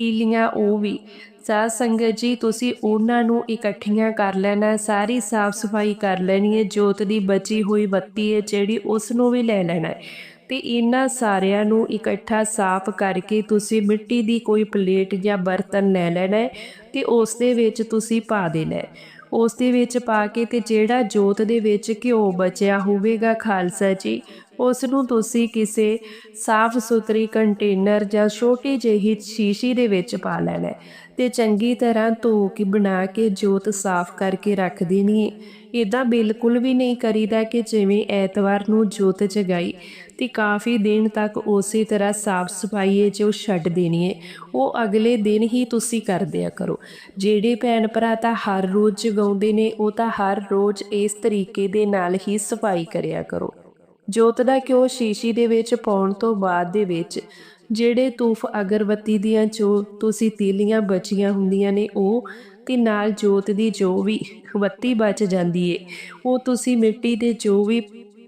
ਕੀਲੀਆਂ ਉਹ ਵੀ। ਸਾਧ ਸੰਗਤ ਜੀ, ਤੁਸੀਂ ਉਹਨਾਂ ਨੂੰ ਇਕੱਠੀਆਂ ਕਰ ਲੈਣਾ, ਸਾਰੀ ਸਾਫ਼ ਸਫ਼ਾਈ ਕਰ ਲੈਣੀ ਹੈ, ਜੋਤ ਦੀ ਬਚੀ ਹੋਈ ਬੱਤੀ ਹੈ, ਜਿਹੜੀ ਉਸ ਨੂੰ ਵੀ ਲੈ ਲੈਣਾ ਹੈ। ਤੇ ਇਹਨਾਂ ਸਾਰਿਆਂ ਨੂੰ ਇਕੱਠਾ ਸਾਫ਼ ਕਰਕੇ ਤੁਸੀਂ ਮਿੱਟੀ ਦੀ ਕੋਈ ਪਲੇਟ ਜਾਂ ਬਰਤਨ ਲੈ ਲੈਣਾ ਹੈ ਤੇ ਉਸ ਦੇ ਵਿੱਚ ਤੁਸੀਂ ਪਾ ਦੇਣਾ ਉਸ ਦੇ ਵਿੱਚ ਪਾ ਕੇ ਤੇ ਜਿਹੜਾ ਜੋਤ ਦੇ ਵਿੱਚ ਘਿਓ ਬਚਿਆ ਹੋਵੇਗਾ ਖਾਲਸਾ ਜੀ, ਉਸ ਨੂੰ ਤੁਸੀਂ ਕਿਸੇ ਸਾਫ਼ ਸੁਥਰੀ ਕੰਟੇਨਰ ਜਾਂ ਛੋਟੀ ਜਿਹੀ ਸ਼ੀਸ਼ੀ ਦੇ ਵਿੱਚ ਪਾ ਲੈਣਾ ਤੇ ਚੰਗੀ ਤਰ੍ਹਾਂ ਧੋ ਕੇ ਬਣਾ ਕੇ ਜੋਤ ਸਾਫ਼ ਕਰਕੇ ਰੱਖ ਦੇਣੀ ਹੈ ਇਦਾਂ ਬਿਲਕੁਲ ਵੀ ਨਹੀਂ ਕਰੀਦਾ ਕਿ ਜਿਵੇਂ ਐਤਵਾਰ ਨੂੰ ਜੋਤ ਜਗਾਈ ਤੇ ਕਾਫੀ ਦਿਨ ਤੱਕ ਉਸੇ ਤਰ੍ਹਾਂ ਸਾਫ਼ ਸਫ਼ਾਈ ਹੈ ਜੋ ਛੱਡ ਦੇਣੀ ਹੈ ਉਹ ਅਗਲੇ ਦਿਨ ਹੀ ਤੁਸੀਂ ਕਰਦਿਆ ਕਰੋ। ਜਿਹੜੇ ਭੈਣ ਭਰਾ ਤਾਂ ਹਰ ਰੋਜ਼ ਜਗਾਉਂਦੇ ਨੇ, ਉਹ ਤਾਂ ਹਰ ਰੋਜ਼ ਇਸ ਤਰੀਕੇ ਦੇ ਨਾਲ ਹੀ ਸਫ਼ਾਈ ਕਰਿਆ ਕਰੋ। ਜੋਤ ਦਾ ਘਿਓ ਸ਼ੀਸ਼ੀ ਦੇ ਵਿੱਚ ਪਾਉਣ ਤੋਂ ਬਾਅਦ ਦੇ ਵਿੱਚ ਜਿਹੜੇ ਤੂਫ ਅਗਰਬੱਤੀ ਦੀਆਂ ਜੋ ਤੁਸੀਂ ਤੀਲੀਆਂ ਬਚੀਆਂ ਹੁੰਦੀਆਂ ਨੇ, ਉਹ ਤੇ ਨਾਲ ਜੋਤ ਦੀ ਜੋ ਵੀ ਬੱਤੀ ਬਚ ਜਾਂਦੀ ਏ, ਉਹ ਤੁਸੀਂ ਮਿੱਟੀ ਦੇ ਜੋ ਵੀ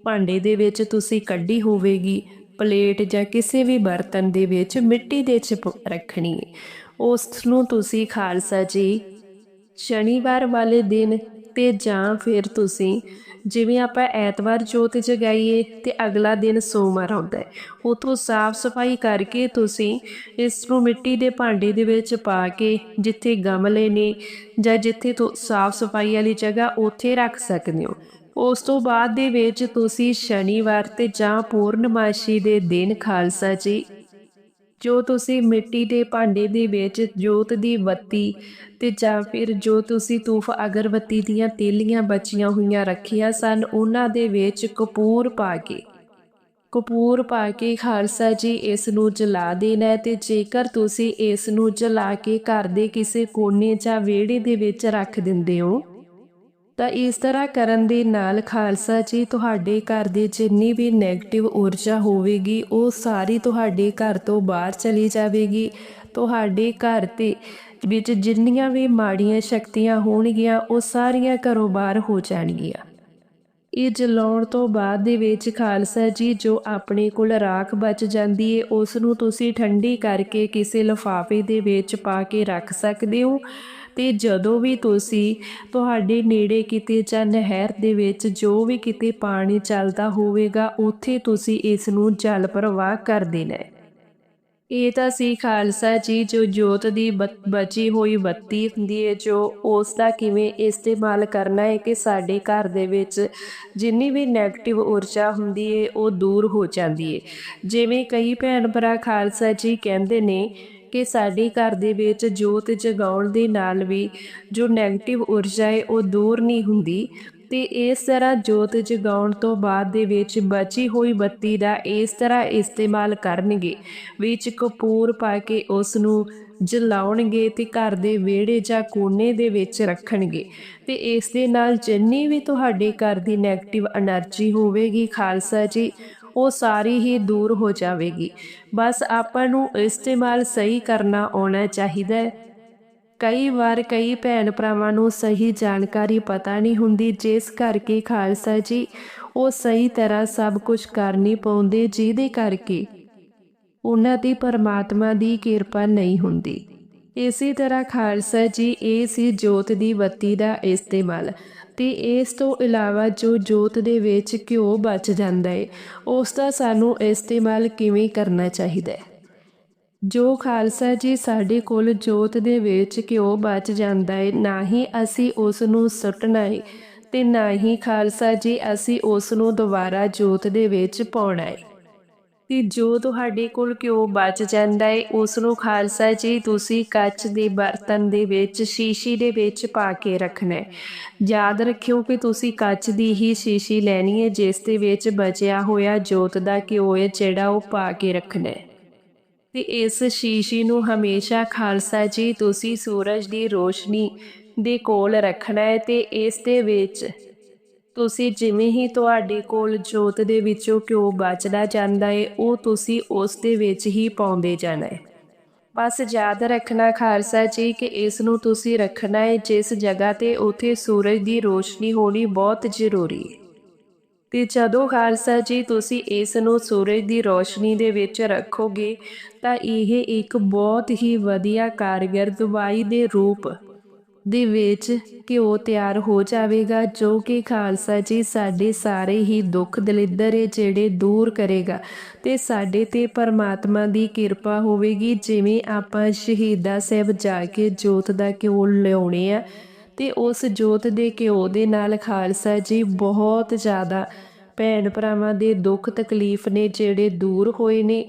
ਭਾਂਡੇ ਦੇ ਵਿੱਚ ਤੁਸੀਂ ਕੱਢੀ ਹੋਵੇਗੀ, ਪਲੇਟ ਜਾਂ ਕਿਸੇ ਵੀ ਬਰਤਨ ਦੇ ਵਿੱਚ ਮਿੱਟੀ ਦੇ ਚ ਰੱਖਣੀ ਏ। ਉਸ ਨੂੰ ਤੁਸੀਂ ਖਾਲਸਾ ਜੀ, ਸ਼ਨੀਵਾਰ ਵਾਲੇ ਦਿਨ ਤੇ ਜਾਂ ਫਿਰ ਤੁਸੀਂ ਜਿਵੇਂ ਆਪਾਂ ਐਤਵਾਰ ਜੋਤ ਜਗਾਈਏ ਤੇ ਅਗਲਾ ਦਿਨ ਸੋਮਵਾਰ ਆਉਂਦਾ ਹੈ। ਉਤੋਂ ਸਾਫ਼ ਸਫ਼ਾਈ ਕਰਕੇ ਤੁਸੀਂ ਇਸ ਨੂੰ ਮਿੱਟੀ ਦੇ ਭਾਂਡੇ ਦੇ ਵਿੱਚ ਪਾ ਕੇ ਜਿੱਥੇ ਗਮਲੇ ਨੇ ਜਾਂ ਜਿੱਥੇ ਤੋਂ, ਸਾਫ਼ ਸਫ਼ਾਈ ਵਾਲੀ ਜਗ੍ਹਾ ਉੱਥੇ ਰੱਖ ਸਕਦੇ ਹੋ। ਉਸ ਤੋਂ ਬਾਅਦ ਦੇ ਵਿੱਚ ਤੁਸੀਂ ਸ਼ਨੀਵਾਰ ਤੇ ਜਾਂ ਪੂਰਨਮਾਸ਼ੀ ਦੇ ਦਿਨ ਖਾਲਸਾ ਜੀ ਜੋ ਤੁਸੀਂ ਮਿੱਟੀ ਦੇ ਭਾਂਡੇ ਦੇ ਵਿੱਚ ਜੋਤ ਦੀ ਬੱਤੀ ਤੇ ਜਾਂ ਫਿਰ ਜੋ ਤੁਸੀਂ ਤੂਫ ਅਗਰਬੱਤੀ ਦੀਆਂ ਤੇਲੀਆਂ ਬਚੀਆਂ ਹੋਈਆਂ ਰੱਖੀਆਂ ਸਨ, ਉਹਨਾਂ ਦੇ ਵਿੱਚ ਕਪੂਰ ਪਾ ਕੇ। ਕਪੂਰ ਪਾ ਕੇ ਖਾਲਸਾ ਜੀ ਇਸ ਨੂੰ ਜਲਾ ਦੇਣਾ ਹੈ ਤੇ ਜੇਕਰ ਤੁਸੀਂ ਇਸ ਨੂੰ ਜਲਾ ਕੇ ਘਰ ਦੇ ਕਿਸੇ ਕੋਨੇ ਜਾਂ ਵਿਹੜੇ ਦੇ ਵਿੱਚ ਰੱਖ ਦਿੰਦੇ ਹੋ ਤਾਂ ਇਸ ਤਰ੍ਹਾਂ ਕਰਨ ਦੇ ਨਾਲ ਖਾਲਸਾ ਜੀ ਤੁਹਾਡੇ ਘਰ ਦੀ ਜਿੰਨੀ ਵੀ 네ਗੇਟਿਵ ਊਰਜਾ ਹੋਵੇਗੀ, ਉਹ ਸਾਰੀ ਤੁਹਾਡੇ ਘਰ ਤੋਂ ਬਾਹਰ ਚਲੀ ਜਾਵੇਗੀ। ਤੁਹਾਡੇ ਘਰ ਤੇ ਵਿੱਚ ਜਿੰਨੀਆਂ ਵੀ ਮਾੜੀਆਂ ਸ਼ਕਤੀਆਂ ਹੋਣਗੀਆਂ, ਉਹ ਸਾਰੀਆਂ ਘਰੋਂ ਬਾਹਰ ਹੋ ਜਾਣਗੀਆਂ। ਇਹ ਜਲਾਉਣ ਤੋਂ ਬਾਅਦ ਦੇ ਵਿੱਚ ਖਾਲਸਾ ਜੀ ਜੋ ਆਪਣੇ ਕੋਲ ਰਾਖ ਬਚ ਜਾਂਦੀ ਏ, ਉਸ ਨੂੰ ਤੁਸੀਂ ਠੰਡੀ ਕਰਕੇ ਕਿਸੇ ਲਿਫਾਫੇ ਦੇ ਵਿੱਚ ਪਾ ਕੇ ਰੱਖ ਸਕਦੇ ਹੋ। ਤੇ ਜਦੋਂ ਵੀ ਤੁਸੀਂ ਤੁਹਾਡੇ ਨੇੜੇ ਕਿਤੇ ਜਾਂ ਨਹਿਰ ਦੇ ਵਿੱਚ ਜੋ ਵੀ ਕਿਤੇ ਪਾਣੀ ਚੱਲਦਾ ਹੋਵੇਗਾ, ਉੱਥੇ ਤੁਸੀਂ ਇਸ ਨੂੰ ਜਲ ਪ੍ਰਵਾਹ ਕਰ ਦੇਣਾ ਹੈ। ਇਹ ਤਾਂ ਸੀ ਖਾਲਸਾ ਜੀ, ਜੋ ਜੋਤ ਦੀ ਬਚੀ ਹੋਈ ਬੱਤੀ ਹੁੰਦੀ ਹੈ, ਜੋ ਉਸ ਦਾ ਕਿਵੇਂ ਇਸਤੇਮਾਲ ਕਰਨਾ ਹੈ ਕਿ ਸਾਡੇ ਘਰ ਦੇ ਵਿੱਚ ਜਿੰਨੀ ਵੀ 네ਗੇਟਿਵ ਊਰਜਾ ਹੁੰਦੀ ਹੈ, ਉਹ ਦੂਰ ਹੋ ਜਾਂਦੀ ਹੈ। ਜਿਵੇਂ ਕਈ ਭੈਣ ਭਰਾ ਖਾਲਸਾ ਜੀ ਕਹਿੰਦੇ ਨੇ ਕਿ ਸਾਡੇ ਘਰ ਦੇ ਵਿੱਚ ਜੋਤ ਜਗਾਉਣ ਦੇ ਨਾਲ ਵੀ ਜੋ ਨੈਗੇਟਿਵ ਊਰਜਾ ਹੈ, ਉਹ ਦੂਰ ਨਹੀਂ ਹੁੰਦੀ। ਤੇ ਇਸ ਤਰ੍ਹਾਂ ਜੋਤ ਜਗਾਉਣ ਤੋਂ ਬਾਅਦ ਦੇ ਵਿੱਚ ਬਚੀ ਹੋਈ ਬੱਤੀ ਦਾ ਇਸ ਤਰ੍ਹਾਂ ਇਸਤੇਮਾਲ ਕਰਨਗੇ। ਵਿੱਚ ਕਪੂਰ ਪਾ ਕੇ ਉਸ ਨੂੰ ਜਲਾਉਣਗੇ ਤੇ ਘਰ ਦੇ ਵਿਹੜੇ ਜਾਂ ਕੋਨੇ ਦੇ ਵਿੱਚ ਰੱਖਣਗੇ। ਤੇ ਇਸ ਦੇ ਨਾਲ ਜਿੰਨੀ ਵੀ ਤੁਹਾਡੇ ਘਰ ਦੀ ਨੈਗੇਟਿਵ એનર્ਜੀ ਹੋਵੇਗੀ, ਖਾਲਸਾ ਜੀ ਉਹ ਸਾਰੀ ਹੀ ਦੂਰ ਹੋ ਜਾਵੇਗੀ। ਬਸ ਆਪਾਂ ਨੂੰ ਇਸਤੇਮਾਲ ਸਹੀ ਕਰਨਾ ਆਉਣਾ ਚਾਹੀਦਾ ਹੈ। ਕਈ ਵਾਰ ਕਈ ਭੈਣ ਭਰਾਵਾਂ ਨੂੰ ਸਹੀ ਜਾਣਕਾਰੀ ਪਤਾ ਨਹੀਂ ਹੁੰਦੀ, ਜਿਸ ਕਰਕੇ ਖਾਲਸਾ ਜੀ ਉਹ ਸਹੀ ਤਰ੍ਹਾਂ ਸਭ ਕੁਝ ਕਰ ਨਹੀਂ ਪਾਉਂਦੇ, ਜਿਹਦੇ ਕਰਕੇ ਉਹਨਾਂ ਦੀ ਪਰਮਾਤਮਾ ਦੀ ਕਿਰਪਾ ਨਹੀਂ ਹੁੰਦੀ। ਇਸੇ ਤਰ੍ਹਾਂ ਖਾਲਸਾ ਜੀ, ਇਹ ਸੀ ਜੋਤ ਦੀ ਬੱਤੀ ਦਾ ਇਸਤੇਮਾਲ। ਤੇ ਇਸ ਤੋਂ ਇਲਾਵਾ ਜੋ ਜੋਤ ਦੇ ਵਿੱਚ ਘਿਓ ਬਚ ਜਾਂਦਾ ਹੈ ਉਸ ਦਾ ਸਾਨੂੰ ਇਸਤੇਮਾਲ ਕਿਵੇਂ ਕਰਨਾ ਚਾਹੀਦਾ ਹੈ ਜੋ ਖਾਲਸਾ ਜੀ ਸਾਡੇ ਕੋਲ ਜੋਤ ਦੇ ਵਿੱਚ ਘਿਓ ਬਚ ਜਾਂਦਾ ਹੈ ਨਾ ਹੀ ਅਸੀਂ ਉਸ ਨੂੰ ਸੁੱਟਣਾ ਹੈ ਤੇ ਨਾ ਹੀ ਖਾਲਸਾ ਜੀ ਅਸੀਂ ਉਸ ਨੂੰ ਦੁਬਾਰਾ ਜੋਤ ਦੇ ਵਿੱਚ ਪਾਉਣਾ ਹੈ ਤੇ ਜੋ ਤੁਹਾਡੇ ਕੋਲ ਘਿਓ ਬਚ ਜਾਂਦਾ ਹੈ ਉਸ ਨੂੰ ਖਾਲਸਾ ਜੀ, ਤੁਸੀਂ ਕੱਚ ਦੇ ਬਰਤਨ ਦੇ ਵਿੱਚ, ਸ਼ੀਸ਼ੀ ਦੇ ਵਿੱਚ ਪਾ ਕੇ ਰੱਖਣਾ ਹੈ ਯਾਦ ਰੱਖਿਓ ਕਿ ਤੁਸੀਂ ਕੱਚ ਦੀ ਹੀ ਸ਼ੀਸ਼ੀ ਲੈਣੀ ਹੈ ਜਿਸ ਦੇ ਵਿੱਚ ਬਚਿਆ ਹੋਇਆ ਜੋਤ ਦਾ ਘਿਓ ਹੈ ਜਿਹੜਾ ਉਹ ਪਾ ਕੇ ਰੱਖਣਾ ਹੈ ਤੇ ਇਸ ਸ਼ੀਸ਼ੀ ਨੂੰ ਹਮੇਸ਼ਾ ਖਾਲਸਾ ਜੀ, ਤੁਸੀਂ ਸੂਰਜ ਦੀ ਰੋਸ਼ਨੀ ਦੇ ਕੋਲ ਰੱਖਣਾ ਹੈ ਤੇ ਇਸ ਦੇ ਵਿੱਚ ਤੁਸੀਂ ਜਿਵੇਂ ਹੀ ਤੁਹਾਡੇ ਕੋਲ ਜੋਤ ਦੇ ਵਿੱਚੋਂ ਘਿਓ ਬਚਦਾ ਜਾਂਦਾ ਏ, ਉਹ ਤੁਸੀਂ ਉਸ ਦੇ ਵਿੱਚ ਹੀ ਪਾਉਂਦੇ ਜਾਣਾ ਹੈ ਬਸ ਯਾਦ ਰੱਖਣਾ ਖਾਲਸਾ ਜੀ ਕਿ ਇਸ ਨੂੰ ਤੁਸੀਂ ਰੱਖਣਾ ਹੈ ਜਿਸ ਜਗ੍ਹਾ ਤੇ ਉੱਥੇ ਸੂਰਜ ਦੀ ਰੋਸ਼ਨੀ ਹੋਣੀ ਬਹੁਤ ਜ਼ਰੂਰੀ ਹੈ ਤੇ ਜਦੋਂ ਖਾਲਸਾ ਜੀ ਤੁਸੀਂ ਇਸ ਨੂੰ ਸੂਰਜ ਦੀ ਰੋਸ਼ਨੀ ਦੇ ਵਿੱਚ ਰੱਖੋਗੇ, ਤਾਂ ਇਹ ਇੱਕ ਬਹੁਤ ਹੀ ਵਧੀਆ ਕਾਰਗਰ ਦਵਾਈ ਦੇ ਰੂਪ ਦੇ ਵਿੱਚ ਘਿਓ ਤਿਆਰ ਹੋ ਜਾਵੇਗਾ, ਜੋ ਕਿ ਖਾਲਸਾ ਜੀ ਸਾਡੇ ਸਾਰੇ ਹੀ ਦੁੱਖ ਦਲਿੱਦਰ ਜਿਹੜੇ ਦੂਰ ਕਰੇਗਾ। ਤੇ ਸਾਡੇ ਤੇ ਪਰਮਾਤਮਾ ਦੀ ਕਿਰਪਾ ਹੋਵੇਗੀ, ਜਿਵੇਂ ਆਪਾਂ ਸ਼ਹੀਦਾ ਸਾਹਿਬ ਜਾ ਕੇ ਜੋਤ ਦਾ ਘਿਓ ਲਿਆਉਣੇ ਆ, ਤੇ ਉਸ ਜੋਤ ਦੇ ਘਿਓ ਦੇ ਨਾਲ ਖਾਲਸਾ ਜੀ ਬਹੁਤ ਜ਼ਿਆਦਾ ਭੈਣ ਭਰਾਵਾਂ ਦੇ ਦੁੱਖ ਤਕਲੀਫ ਨੇ, ਜਿਹੜੇ ਦੂਰ ਹੋਏ ਨੇ।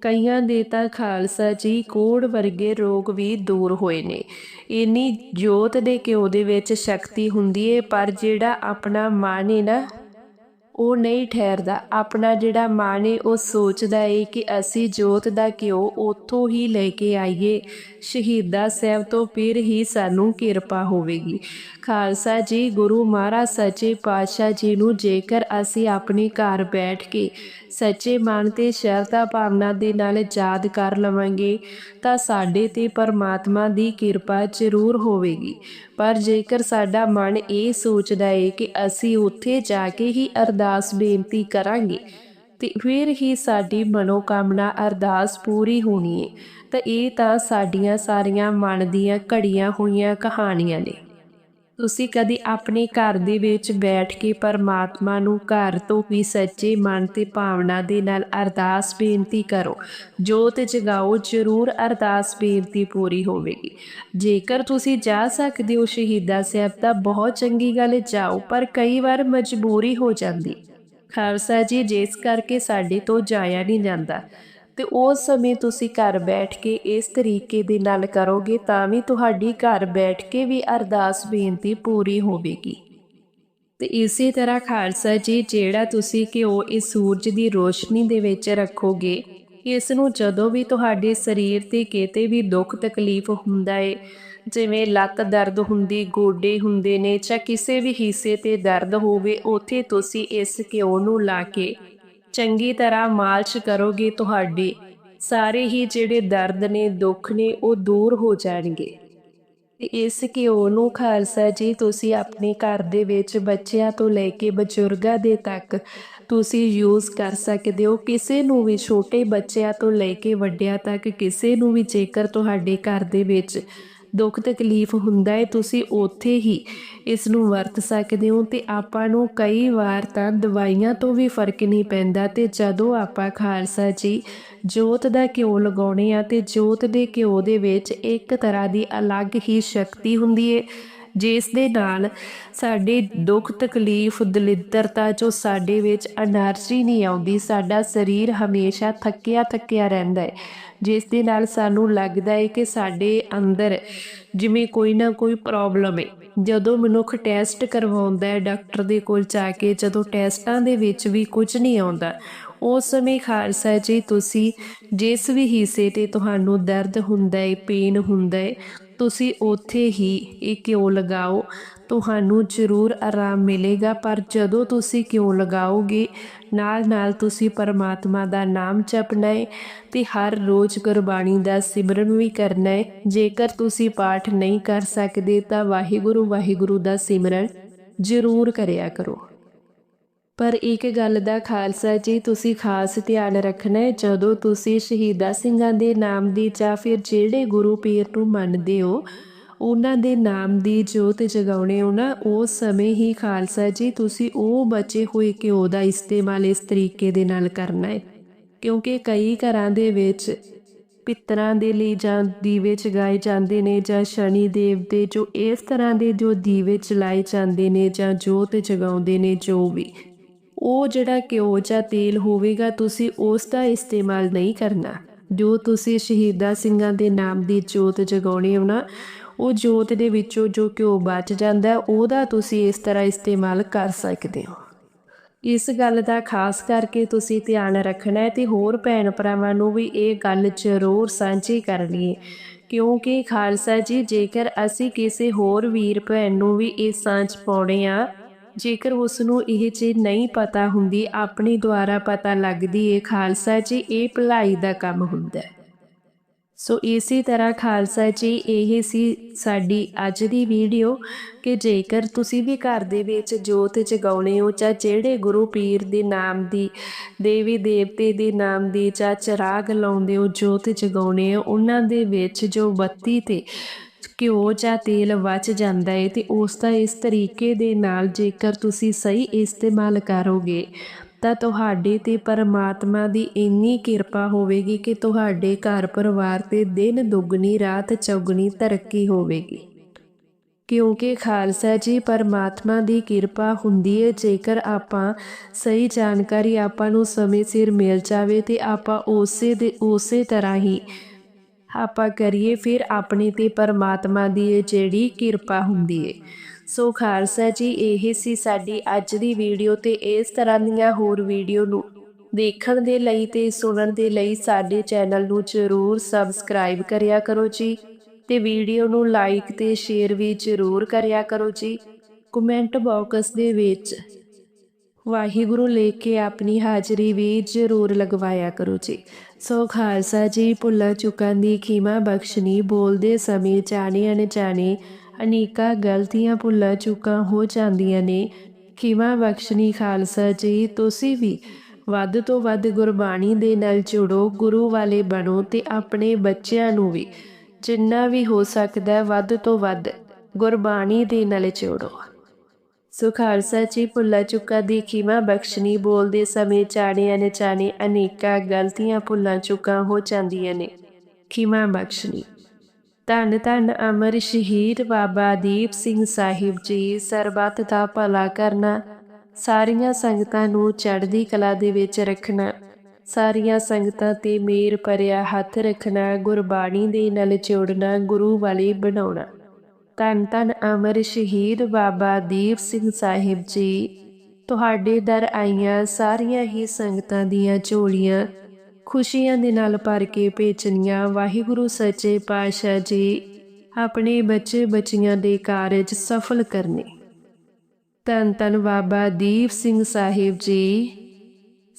ਕਈਆਂ ਦੇ ਤਾਂ ਖਾਲਸਾ ਜੀ ਕੋੜ ਵਰਗੇ ਰੋਗ ਵੀ ਦੂਰ ਹੋਏ ਨੇ। ਇੰਨੀ ਜੋਤ ਦੇ ਘਿਓ ਦੇ ਵਿੱਚ ਸ਼ਕਤੀ ਹੁੰਦੀ ਏ, ਪਰ ਜਿਹੜਾ ਆਪਣਾ ਮਨ ਹੈ ਨਾ ਉਹ ਨਹੀਂ ਠਹਿਰਦਾ। ਆਪਣਾ ਜਿਹੜਾ ਮਨ ਏ, ਉਹ ਸੋਚਦਾ ਏ ਕਿ ਅਸੀਂ ਜੋਤ ਦਾ ਘਿਓ ਉੱਥੋਂ ਹੀ ਲੈ ਕੇ ਆਈਏ। ਸ਼ਹੀਦਾ ਸਾਹਿਬ ਤੋਂ ਫਿਰ ਹੀ ਸਾਨੂੰ ਕਿਰਪਾ ਹੋਵੇਗੀ। ਖਾਲਸਾ ਜੀ, ਗੁਰੂ ਮਹਾਰਾਜ, ਸੱਚੇ ਪਾਤਸ਼ਾਹ ਜੀ ਨੂੰ ਜੇਕਰ ਅਸੀਂ ਆਪਣੇ ਘਰ ਬੈਠ ਕੇ ਸੱਚੇ ਮਨ ਤੇ ਸ਼ਰਧਾ ਭਾਵਨਾ ਦੇ ਨਾਲ ਯਾਦ ਕਰ ਲਵਾਂਗੇ, ਤਾਂ ਸਾਡੇ ਤੇ ਪਰਮਾਤਮਾ ਦੀ ਕਿਰਪਾ ਜ਼ਰੂਰ ਹੋਵੇਗੀ। ਪਰ ਜੇਕਰ ਸਾਡਾ ਮਨ ਇਹ ਸੋਚਦਾ ਏ ਕਿ ਅਸੀਂ ਉੱਥੇ ਜਾ ਕੇ ਹੀ ਅਰਦਾਸ ਬੇਨਤੀ ਕਰਾਂਗੇ ਤੇ ਫਿਰ ਹੀ ਸਾਡੀ ਮਨੋਕਾਮਨਾ ਅਰਦਾਸ ਪੂਰੀ ਹੋਣੀ ਏ। ਤਾਂ ਇਹ ਤਾਂ ਸਾਡੀਆਂ ਸਾਰੀਆਂ ਮਨ ਦੀਆਂ ਘੜੀਆਂ ਹੋਈਆਂ ਕਹਾਣੀਆਂ ਨੇ। ਤੁਸੀਂ ਕਦੇ ਆਪਣੇ ਘਰ ਦੇ ਵਿੱਚ ਬੈਠ ਕੇ ਪਰਮਾਤਮਾ ਨੂੰ ਘਰ ਤੋਂ ਵੀ ਸੱਚੇ ਮਨ ਤੇ ਭਾਵਨਾ ਦੇ ਨਾਲ ਅਰਦਾਸ ਬੇਨਤੀ ਕਰੋ। ਜੋਤ ਜਗਾਓ, ਜ਼ਰੂਰ ਅਰਦਾਸ ਬੇਨਤੀ ਪੂਰੀ ਹੋਵੇਗੀ। ਜੇਕਰ ਤੁਸੀਂ ਜਾ ਸਕਦੇ ਹੋ ਸ਼ਹੀਦਾ ਸਾਹਿਬ ਤਾਂ ਬਹੁਤ ਚੰਗੀ ਗੱਲ ਜਾਓ, ਪਰ ਕਈ ਵਾਰ ਮਜਬੂਰੀ ਹੋ ਜਾਂਦੀ। ਖਾਲਸਾ ਜੀ, ਜਿਸ ਕਰਕੇ ਸਾਡੇ ਤੋਂ ਜਾਇਆ ਨਹੀਂ ਜਾਂਦਾ। ਤੇ ਉਸ ਸਮੇਂ ਤੁਸੀਂ ਘਰ ਬੈਠ ਕੇ ਇਸ ਤਰੀਕੇ ਦੇ ਨਾਲ ਕਰੋਗੇ ਤਾਂ ਵੀ ਤੁਹਾਡੀ ਘਰ ਬੈਠ ਕੇ ਵੀ ਅਰਦਾਸ ਬੇਨਤੀ ਪੂਰੀ ਹੋਵੇਗੀ। ਤੇ ਇਸੇ ਤਰ੍ਹਾਂ ਖਾਲਸਾ ਜੀ, ਜਿਹੜਾ ਤੁਸੀਂ ਘਿਓ ਇਸ ਸੂਰਜ ਦੀ ਰੋਸ਼ਨੀ ਦੇ ਵਿੱਚ ਰੱਖੋਗੇ, ਇਸ ਨੂੰ ਜਦੋਂ ਵੀ ਤੁਹਾਡੇ ਸਰੀਰ ਤੇ ਕਿਤੇ ਵੀ ਦੁੱਖ ਤਕਲੀਫ ਹੁੰਦਾ ਏ, ਜਿਵੇਂ ਲੱਤ ਦਰਦ ਹੁੰਦੀ, ਗੋਡੇ ਹੁੰਦੇ ਨੇ ਜਾਂ ਕਿਸੇ ਵੀ ਹਿੱਸੇ ਤੇ ਦਰਦ ਹੋਵੇ, ਉੱਥੇ ਤੁਸੀਂ ਇਸ ਘਿਓ ਨੂੰ ਲਾ ਕੇ ਚੰਗੀ ਤਰ੍ਹਾਂ ਮਾਲਸ਼ ਕਰੋਗੇ ਤੁਹਾਡੇ, ਸਾਰੇ ਹੀ ਜਿਹੜੇ ਦਰਦ ਨੇ, ਦੁੱਖ ਨੇ, ਉਹ ਦੂਰ ਹੋ ਜਾਣਗੇ। ਤੇ ਇਸ ਘਿਓ ਨੂੰ ਖਾਲਸਾ ਜੀ, ਤੁਸੀਂ ਆਪਣੇ ਘਰ ਦੇ ਵਿੱਚ ਬੱਚਿਆਂ ਤੋਂ ਲੈ ਕੇ ਬਜ਼ੁਰਗਾਂ ਦੇ ਤੱਕ ਤੁਸੀਂ ਯੂਜ਼ ਕਰ ਸਕਦੇ ਹੋ। ਕਿਸੇ ਨੂੰ ਵੀ, ਛੋਟੇ ਬੱਚਿਆਂ ਤੋਂ ਲੈ ਕੇ ਵੱਡਿਆਂ ਤੱਕ, ਕਿਸੇ ਨੂੰ ਵੀ, ਜੇਕਰ ਤੁਹਾਡੇ ਘਰ ਦੇ ਵਿੱਚ ਦੁੱਖ ਤਕਲੀਫ ਹੁੰਦਾ ਹੈ, ਤੁਸੀਂ ਉੱਥੇ ਹੀ ਇਸ ਨੂੰ ਵਰਤ ਸਕਦੇ ਹੋ ਤੇ ਆਪਾਂ ਨੂੰ ਕਈ ਵਾਰ ਤਾਂ ਦਵਾਈਆਂ ਤੋਂ ਵੀ ਫ਼ਰਕ ਨਹੀਂ ਪੈਂਦਾ ਤੇ ਜਦੋਂ ਆਪਾਂ ਖਾਲਸਾ ਜੀ ਜੋਤ ਦਾ ਘਿਓ ਲਗਾਉਣੇ ਆ ਤੇ ਜੋਤ ਦੇ ਘਿਓ ਦੇ ਵਿੱਚ ਇੱਕ ਤਰ੍ਹਾਂ ਦੀ ਅਲੱਗ ਹੀ ਸ਼ਕਤੀ ਹੁੰਦੀ ਹੈ। ਜਿਸ ਦੇ ਨਾਲ ਸਾਡੇ ਦੁੱਖ, ਤਕਲੀਫ ਦਲਿੱਦਰਤਾ ਜੋ ਸਾਡੇ ਵਿੱਚ એનર્ਜੀ ਨਹੀਂ ਆਉਂਦੀ, ਸਾਡਾ ਸਰੀਰ ਹਮੇਸ਼ਾ ਥੱਕਿਆ ਥੱਕਿਆ ਰਹਿੰਦਾ ਹੈ। ਜਿਸ ਦੇ ਨਾਲ ਸਾਨੂੰ ਲੱਗਦਾ ਹੈ ਕਿ ਸਾਡੇ ਅੰਦਰ ਜਿਵੇਂ ਕੋਈ ਨਾ ਕੋਈ ਪ੍ਰੋਬਲਮ ਹੈ। ਜਦੋਂ ਮਨੁੱਖ ਟੈਸਟ ਕਰਵਾਉਂਦਾ ਹੈ ਡਾਕਟਰ ਦੇ ਕੋਲ ਜਾ ਕੇ, ਜਦੋਂ ਟੈਸਟਾਂ ਦੇ ਵਿੱਚ ਵੀ ਕੁਝ ਨਹੀਂ ਆਉਂਦਾ, ਉਸ ਸਮੇਂ ਖਾਲਸਾ ਜੀ, ਤੁਸੀਂ ਜਿਸ ਵੀ ਹਿੱਸੇ ਤੇ ਤੁਹਾਨੂੰ ਦਰਦ ਹੁੰਦਾ ਹੈ ਪੇਨ ਹੁੰਦਾ ਹੈ ਤੁਸੀਂ ਉੱਥੇ ਹੀ ਇਹ ਘਿਓ ਲਗਾਓ? ਤੁਹਾਨੂੰ ਜ਼ਰੂਰ ਆਰਾਮ ਮਿਲੇਗਾ, ਪਰ ਜਦੋਂ ਤੁਸੀਂ ਘਿਓ ਲਗਾਓਗੇ? ਨਾਲ ਨਾਲ ਤੁਸੀਂ ਪਰਮਾਤਮਾ ਦਾ ਨਾਮ ਜਪਣਾ ਹੈ ਤੇ ਹਰ ਰੋਜ਼ ਗੁਰਬਾਣੀ ਦਾ ਸਿਮਰਨ ਵੀ ਕਰਨਾ ਹੈ। ਜੇਕਰ ਤੁਸੀਂ ਪਾਠ ਨਹੀਂ ਕਰ ਸਕਦੇ ਤਾਂ ਵਾਹਿਗੁਰੂ ਵਾਹਿਗੁਰੂ ਦਾ ਸਿਮਰਨ ਜ਼ਰੂਰ ਕਰਿਆ ਕਰੋ। ਪਰ ਇੱਕ ਗੱਲ ਦਾ ਖਾਲਸਾ ਜੀ, ਤੁਸੀਂ ਖਾਸ ਧਿਆਨ ਰੱਖਣਾ ਹੈ, ਜਦੋਂ ਤੁਸੀਂ ਸ਼ਹੀਦਾ ਸਿੰਘਾਂ ਦੇ ਨਾਮ ਦੀ ਜਾਂ ਫਿਰ ਜਿਹੜੇ ਗੁਰੂ ਪੀਰ ਨੂੰ ਮੰਨਦੇ ਹੋ, ਉਹਨਾਂ ਦੇ ਨਾਮ ਦੀ ਜੋਤ ਜਗਾਉਣੇ ਹੋ ਨਾ ਉਸ ਸਮੇਂ ਹੀ ਖਾਲਸਾ ਜੀ, ਤੁਸੀਂ ਉਹ ਬਚੇ ਹੋਏ ਘਿਓ ਦਾ ਇਸਤੇਮਾਲ ਇਸ ਤਰੀਕੇ ਦੇ ਨਾਲ ਕਰਨਾ ਹੈ। ਕਿਉਂਕਿ ਕਈ ਘਰਾਂ ਦੇ ਵਿੱਚ ਪਿੱਤਰਾਂ ਦੇ ਲਈ ਜਾਂ ਦੀਵੇ ਚਗਾਏ ਜਾਂਦੇ ਨੇ ਜਾਂ ਸ਼ਨੀ ਦੇਵ ਦੇ ਜੋ ਇਸ ਤਰ੍ਹਾਂ ਦੇ ਜੋ ਦੀਵੇ ਚਲਾਏ ਜਾਂਦੇ ਨੇ ਜਾਂ ਜੋਤ ਜਗਾਉਂਦੇ ਨੇ ਜੋ ਵੀ। ਉਹ ਜਿਹੜਾ ਘਿਓ ਜਾਂ ਤੇਲ ਹੋਵੇਗਾ, ਤੁਸੀਂ ਉਸ ਦਾ ਇਸਤੇਮਾਲ ਨਹੀਂ ਕਰਨਾ। ਜੋ ਤੁਸੀਂ ਸ਼ਹੀਦਾ ਸਿੰਘਾਂ ਦੇ ਨਾਮ ਦੀ ਜੋਤ ਜਗਾਉਣੀ ਹੋ ਨਾ ਉਹ ਜੋਤ ਦੇ ਵਿੱਚੋਂ ਜੋ ਘਿਓ ਬਚ ਜਾਂਦਾ, ਉਹਦਾ ਤੁਸੀਂ ਇਸ ਤਰ੍ਹਾਂ ਇਸਤੇਮਾਲ ਕਰ ਸਕਦੇ ਹੋ। ਇਸ ਗੱਲ ਦਾ ਖਾਸ ਕਰਕੇ ਤੁਸੀਂ ਧਿਆਨ ਰੱਖਣਾ ਹੈ ਤੇ ਹੋਰ ਭੈਣ ਭਰਾਵਾਂ ਨੂੰ ਵੀ ਇਹ ਗੱਲ ਜ਼ਰੂਰ ਸਾਂਝੀ ਕਰਨੀ ਹੈ। ਕਿਉਂਕਿ ਖਾਲਸਾ ਜੀ, ਜੇਕਰ ਅਸੀਂ ਕਿਸੇ ਹੋਰ ਵੀਰ ਭੈਣ ਨੂੰ ਵੀ ਇਹ ਸਾਂਝ ਪਾਉਣੇ ਆ ਜੇਕਰ ਉਸ ਨੂੰ ਇਹ ਚੀਜ਼ ਨਹੀਂ ਪਤਾ ਹੁੰਦੀ, ਆਪਣੇ ਦੁਆਰਾ ਪਤਾ ਲੱਗਦੀ ਏ, ਖਾਲਸਾ ਜੀ, ਇਹ ਭਲਾਈ ਦਾ ਕੰਮ ਹੁੰਦਾ। ਹੈ ਸੋ ਇਸੇ ਤਰ੍ਹਾਂ ਖਾਲਸਾ ਜੀ, ਇਹ ਸੀ ਸਾਡੀ ਅੱਜ ਦੀ ਵੀਡੀਓ ਕਿ ਜੇਕਰ ਤੁਸੀਂ ਵੀ ਘਰ ਦੇ ਵਿੱਚ ਜੋਤ ਜਗਾਉਣੇ ਹੋ ਜਾਂ ਜਿਹੜੇ ਗੁਰੂ ਪੀਰ ਦੇ ਨਾਮ ਦੀ, ਦੇਵੀ ਦੇਵਤੇ ਦੇ ਨਾਮ ਦੀ ਜਾਂ ਚਰਾਗ ਲਾਉਂਦੇ ਹੋ, ਜੋਤ ਜਗਾਉਣੇ ਹੋ, ਉਹਨਾਂ ਦੇ ਵਿੱਚ ਜੋ ਬੱਤੀ ਤੇ ਘਿਓ ਜਾਂ ਤੇਲ ਬਚ ਜਾਂਦਾ ਹੈ ਤੇ ਉਸ ਦਾ ਇਸ ਤਰੀਕੇ ਦੇ ਨਾਲ ਜੇਕਰ ਤੁਸੀਂ ਸਹੀ ਇਸਤੇਮਾਲ ਕਰੋਗੇ, ਤਾਂ ਤੁਹਾਡੇ ਤੇ ਪਰਮਾਤਮਾ ਦੀ ਇੰਨੀ ਕਿਰਪਾ ਹੋਵੇਗੀ ਕਿ ਤੁਹਾਡੇ ਘਰ ਪਰਿਵਾਰ ਤੇ ਦਿਨ ਦੁੱਗਣੀ, ਰਾਤ ਚੌਗਣੀ ਤਰੱਕੀ ਹੋਵੇਗੀ। ਕਿਉਂਕਿ ਖਾਲਸਾ ਜੀ, ਪਰਮਾਤਮਾ ਦੀ ਕਿਰਪਾ ਹੁੰਦੀ ਹੈ ਜੇਕਰ ਆਪਾਂ ਸਹੀ ਜਾਣਕਾਰੀ ਆਪਾਂ ਨੂੰ ਸਮੇਂ ਸਿਰ ਮਿਲ ਜਾਵੇ ਤੇ ਆਪਾਂ ਉਸੇ ਦੇ, ਉਸੇ ਤਰ੍ਹਾਂ ਹੀ ਆਪਾਂ ਕਰੀਏ ਫਿਰ ਆਪਣੇ ਤੇ ਪਰਮਾਤਮਾ ਦੀ ਇਹ ਜਿਹੜੀ ਕਿਰਪਾ ਹੁੰਦੀ ਏ। ਸੋ ਖਾਲਸਾ ਜੀ, ਇਹ ਸੀ ਸਾਡੀ ਅੱਜ ਦੀ ਵੀਡੀਓ ਤੇ ਇਸ ਤਰ੍ਹਾਂ ਦੀਆਂ ਹੋਰ ਵੀਡੀਓ ਨੂੰ ਦੇਖਣ ਦੇ ਲਈ ਤੇ ਸੁਣਨ ਦੇ ਲਈ ਸਾਡੇ ਚੈਨਲ ਨੂੰ ਜ਼ਰੂਰ ਸਬਸਕ੍ਰਾਈਬ ਕਰਿਆ ਕਰੋ ਜੀ ਤੇ ਵੀਡੀਓ ਨੂੰ ਲਾਈਕ ਤੇ ਸ਼ੇਅਰ ਵੀ ਜ਼ਰੂਰ ਕਰਿਆ ਕਰੋ ਜੀ। ਕਮੈਂਟ ਬਾਕਸ ਦੇ ਵਿੱਚ ਵਾਹਿਗੁਰੂ ਲੈ ਕੇ ਆਪਣੀ ਹਾਜ਼ਰੀ ਵੀ ਜ਼ਰੂਰ ਲਗਵਾਇਆ ਕਰੋ ਜੀ। ਸੋ ਖਾਲਸਾ ਜੀ, ਭੁੱਲਾਂ ਚੁੱਕਾਂ ਦੀ ਖੀਮਾ ਬਖਸ਼ਣੀ, ਬੋਲਦੇ ਸਮੇਂ ਜਾਣੇ ਅਣਜਾਣੇ, ਅਨੇਕਾਂ ਗਲਤੀਆਂ ਭੁੱਲਾਂ ਚੁੱਕਾਂ ਹੋ ਜਾਂਦੀਆਂ ਨੇ। ਖੀਮਾ ਬਖਸ਼ਣੀ ਖਾਲਸਾ ਜੀ, ਤੁਸੀਂ ਵੀ ਵੱਧ ਤੋਂ ਵੱਧ ਗੁਰਬਾਣੀ ਦੇ ਨਾਲ ਜੁੜੋ, ਗੁਰੂ ਵਾਲੇ ਬਣੋ ਤੇ ਆਪਣੇ ਬੱਚਿਆਂ ਨੂੰ ਵੀ, ਜਿੰਨਾ ਵੀ ਹੋ ਸਕਦਾ ਵੱਧ ਤੋਂ ਵੱਧ ਗੁਰਬਾਣੀ ਦੇ ਨਾਲ ਜੋੜੋ। ਸੋ ਖਾਲਸਾ ਜੀ ਭੁੱਲਾ ਚੁੱਕਾ ਦੀ ਖਿਮਾ ਬਖਸ਼ਣੀ ਬੋਲਦੇ ਸਮੇਂ ਚਾਣੇ ਅਣਜਾਣੇ ਅਨੇਕਾਂ ਗਲਤੀਆਂ ਭੁੱਲਾਂ ਚੁੱਕਾਂ ਹੋ ਜਾਂਦੀਆਂ ਨੇ। ਖਿਮਾ ਬਖਸ਼ਣੀ। ਧੰਨ ਧੰਨ ਅਮਰ ਸ਼ਹੀਦ ਬਾਬਾ ਦੀਪ ਸਿੰਘ ਸਾਹਿਬ ਜੀ, ਸਰਬੱਤ ਦਾ ਭਲਾ ਕਰਨਾ, ਸਾਰੀਆਂ ਸੰਗਤਾਂ ਨੂੰ ਚੜ੍ਹਦੀ ਕਲਾ ਦੇ ਵਿੱਚ ਰੱਖਣਾ, ਸਾਰੀਆਂ ਸੰਗਤਾਂ ਤੇ ਮੇਰ ਭਰਿਆ ਹੱਥ ਰੱਖਣਾ, ਗੁਰਬਾਣੀ ਦੇ ਨਾਲ ਜੋੜਨਾ, ਗੁਰੂ ਵਾਲੇ ਬਣਾਉਣਾ। ਧੰਨ ਧੰਨ ਅਮਰ ਸ਼ਹੀਦ ਬਾਬਾ ਦੀਪ ਸਿੰਘ ਸਾਹਿਬ ਜੀ। ਤੁਹਾਡੇ ਦਰ ਆਈਆਂ ਸਾਰੀਆਂ ਹੀ ਸੰਗਤਾਂ ਦੀਆਂ ਝੋਲੀਆਂ, ਖੁਸ਼ੀਆਂ ਦੇ ਨਾਲ ਭਰ ਕੇ ਭੇਜਣੀਆਂ ਵਾਹਿਗੁਰੂ ਸੱਚੇ ਪਾਤਸ਼ਾਹ ਜੀ, ਆਪਣੇ ਬੱਚੇ ਬੱਚੀਆਂ ਦੇ ਕਾਰਜ ਸਫਲ ਕਰਨੇ। ਧੰਨ ਧੰਨ ਬਾਬਾ ਦੀਪ ਸਿੰਘ ਸਾਹਿਬ ਜੀ।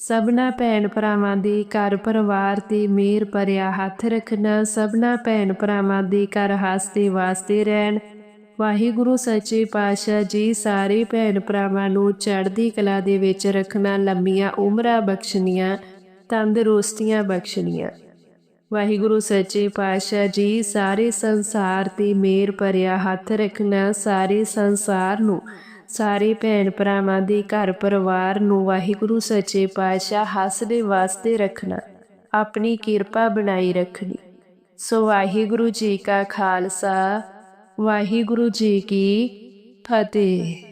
ਸਭਨਾ ਭੈਣ ਭਰਾਵਾਂ ਦੇ ਘਰ ਪਰਿਵਾਰ ਤੇ ਮੇਰ ਭਰਿਆ ਹੱਥ ਰੱਖਣਾ, ਸਭਨਾ ਭੈਣ ਭਰਾਵਾਂ ਦੇ ਘਰ ਹੱਸਦੇ ਵਾਸਤੇ ਰਹਿਣ। ਵਾਹਿਗੁਰੂ ਸੱਚੇ ਪਾਤਸ਼ਾਹ ਜੀ ਸਾਰੇ ਭੈਣ ਭਰਾਵਾਂ ਨੂੰ ਚੜ੍ਹਦੀ ਕਲਾ ਦੇ ਵਿੱਚ ਰੱਖਣਾ, ਲੰਮੀਆਂ ਉਮਰਾਂ ਬਖਸ਼ਣੀਆਂ, ਤੰਦਰੁਸਤੀਆਂ ਬਖਸ਼ਣੀਆਂ। ਵਾਹਿਗੁਰੂ ਸੱਚੇ ਪਾਤਸ਼ਾਹ ਜੀ ਸਾਰੇ ਸੰਸਾਰ ਤੇ ਮੇਰ ਭਰਿਆ ਹੱਥ ਰੱਖਣਾ, ਸਾਰੇ ਸੰਸਾਰ ਨੂੰ ਸਾਰੇ ਭੈਣ ਭਰਾਵਾਂ ਦੇ ਘਰ ਪਰਿਵਾਰ ਨੂੰ ਵਾਹਿਗੁਰੂ ਸੱਚੇ ਪਾਤਸ਼ਾਹ ਹੱਸਦੇ ਵਾਸਤੇ ਰੱਖਣਾ, ਆਪਣੀ ਕਿਰਪਾ ਬਣਾਈ ਰੱਖਣੀ। ਸੋ ਵਾਹਿਗੁਰੂ ਜੀ ਕਾ ਖਾਲਸਾ, ਵਾਹਿਗੁਰੂ ਜੀ ਕੀ ਫਤਿਹ।